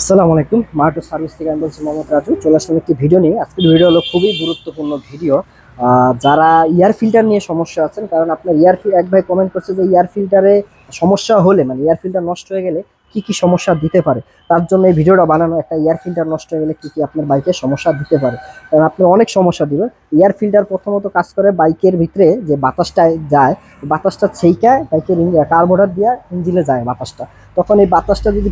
আসসালামু আলাইকুম মার্টো সার্ভিস থেকে আমি বলছি মোহাম্মদ রাজু। চলে আসলাম একটি ভিডিও নিয়ে। আজকের ভিডিও হলো খুবই গুরুত্বপূর্ণ ভিডিও। যারা ইয়ার ফিল্টার নিয়ে সমস্যা আছেন, কারণ আপনার ইয়ার এক ভাই কমেন্ট করছে যে ইয়ার ফিল্টারে সমস্যা হলে মানে ইয়ার ফিল্টার নষ্ট হয়ে গেলে কি কি সমস্যা দিতে পারে? তার জন্য এই ভিডিওটা বানানো একটা এয়ার ফিল্টার নষ্ট হয়ে গেলে কী কী আপনার বাইকে সমস্যা দিতে পারে? কারণ আপনার অনেক সমস্যা দিবে। এয়ার ফিল্টার প্রথমত কাজ করে বাইকের ভিতরে যে বাতাসটা যায়, বাতাসটা ছেইকায় বাইকের কার্বোরেটর দিয়ে ইঞ্জিনে যায় বাতাসটা। তখন এই বাতাসটা যদি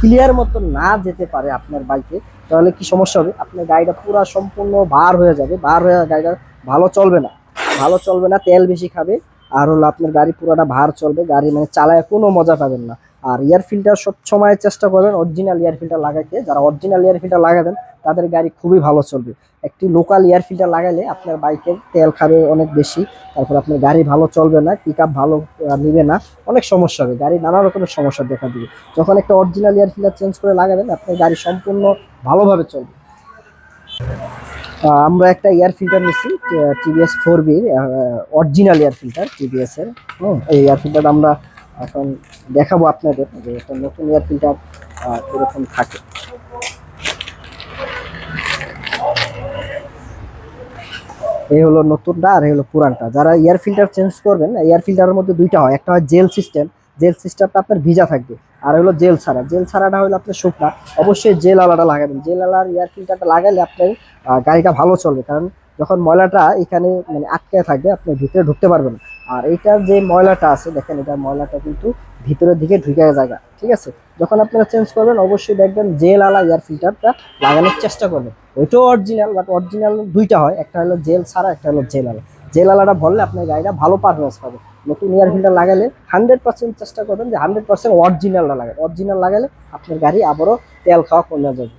ক্লিয়ার মতো না যেতে পারে আপনার বাইকে, তাহলে কি সমস্যা হবে? আপনার গাড়িটা পুরো সম্পূর্ণ ভার হয়ে যাবে। ভার হয়ে গাড়িটা ভালো চলবে না। ভালো চলবে না, তেল বেশি খাবে, আর হলো আপনার গাড়ি পুরোটা ভার চলবে। গাড়ি মানে চালায় কোনো মজা পাবেন না। আর এয়ার ফিল্টার সব সময় চেষ্টা করবেন অরিজিনাল এয়ার ফিল্টার লাগাইতে। যারা অরিজিনাল এয়ার ফিল্টার লাগাবেন তাদের গাড়ি খুবই ভালো চলবে। একটি লোকাল এয়ার ফিল্টার লাগাইলে আপনার বাইকের তেল খাবে অনেক বেশি তারপর আপনার গাড়ি ভালো চলবে না পিক ভালো নেবে না অনেক সমস্যা হবে। গাড়ি নানা রকমের সমস্যা দেখা দিবে। যখন একটা অরিজিনাল এয়ার ফিল্টার চেঞ্জ করে লাগাবেন আপনার গাড়ি সম্পূর্ণ ভালোভাবে চলবে। আমরা একটা এয়ার ফিল্টার নিচ্ছি টিভিএস ফোর বির অরিজিনাল এয়ার ফিল্টার টিভিএস এর হুম, এই এয়ার ফিল্টার আমরা এখন দেখাবো আপনাদের যে একটা নতুন এয়ার ফিল্টার এরকম থাকে। এই হলো নতুনটা আর এই হলো পুরানটা। যারা এয়ার ফিল্টার চেঞ্জ করবেন এয়ার ফিল্টারের মধ্যে দুইটা হয়। একটা হয় জেল সিস্টেম জেল সিস্টেমটা আপনার ভিজা থাকবে। আর হলো জেল ছাড়া। জেল ছাড়াটা হলো আপনার শুকনা। অবশ্যই জেল আলাদা লাগাবেন। জেল আলার এয়ার ফিল্টারটা লাগালে আপনার গাড়িটা ভালো চলবে। কারণ যখন ময়লাটা এখানে মানে আটকে থাকবে, আপনি ভিতরে ঢুকতে পারবেন আর এইটার যে ময়লাটা আছে, দেখেন এটার ময়লাটা কিন্তু ভিতরের দিকে ঢুকে জায়গা, ঠিক আছে? যখন আপনারা চেঞ্জ করবেন, অবশ্যই দেখবেন জেল আলা এয়ার ফিল্টারটা লাগানোর চেষ্টা করবেন। ওইটাও অরিজিনাল বাট অরিজিনাল দুইটা হয়, একটা হলো জেল ছাড়া, একটা হলো জেল আলা। জেল আলাটা ভরলে আপনার গাড়িটা ভালো পারফরমেন্স পাবে। নতুন এয়ার ফিল্টার লাগালে হান্ড্রেড পার্সেন্ট চেষ্টা করবেন যে হান্ড্রেড পার্সেন্ট অরিজিনালটা লাগাবে অরিজিনাল লাগালে আপনার গাড়ি আবারও তেল খাওয়া কমে যাবে।